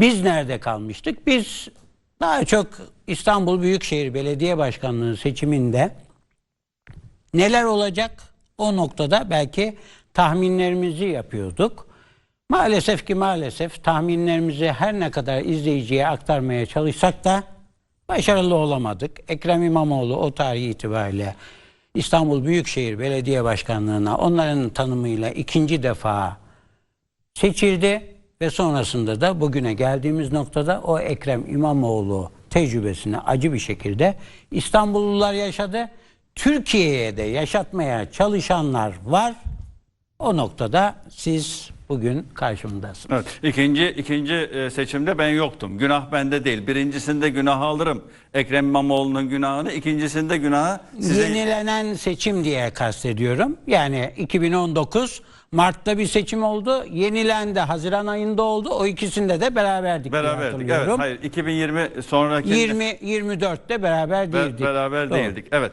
Biz nerede kalmıştık? Biz daha çok İstanbul Büyükşehir Belediye Başkanlığı seçiminde neler olacak o noktada belki tahminlerimizi yapıyorduk. Maalesef ki maalesef tahminlerimizi her ne kadar izleyiciye aktarmaya çalışsak da başarılı olamadık. Ekrem İmamoğlu o tarih itibariyle İstanbul Büyükşehir Belediye Başkanlığı'na onların tanımıyla ikinci defa seçildi ve sonrasında da bugüne geldiğimiz noktada o Ekrem İmamoğlu tecrübesini acı bir şekilde İstanbullular yaşadı. Türkiye'ye de yaşatmaya çalışanlar var. O noktada siz bugün karşımdasınız. Evet. İkinci, ikinci e, seçimde ben yoktum. Günah bende değil. Birincisinde günah alırım. Ekrem İmamoğlu'nun günahını. ikincisinde günahı size... Yenilenen seçim diye kastediyorum. Yani 2019 Mart'ta bir seçim oldu. Yenilendi Haziran ayında oldu. O ikisinde de beraberdik Beraberdik. Evet. Hayır. 2020 sonraki 20 24'te beraber Be- değildik. beraber Doğru. değildik. Evet.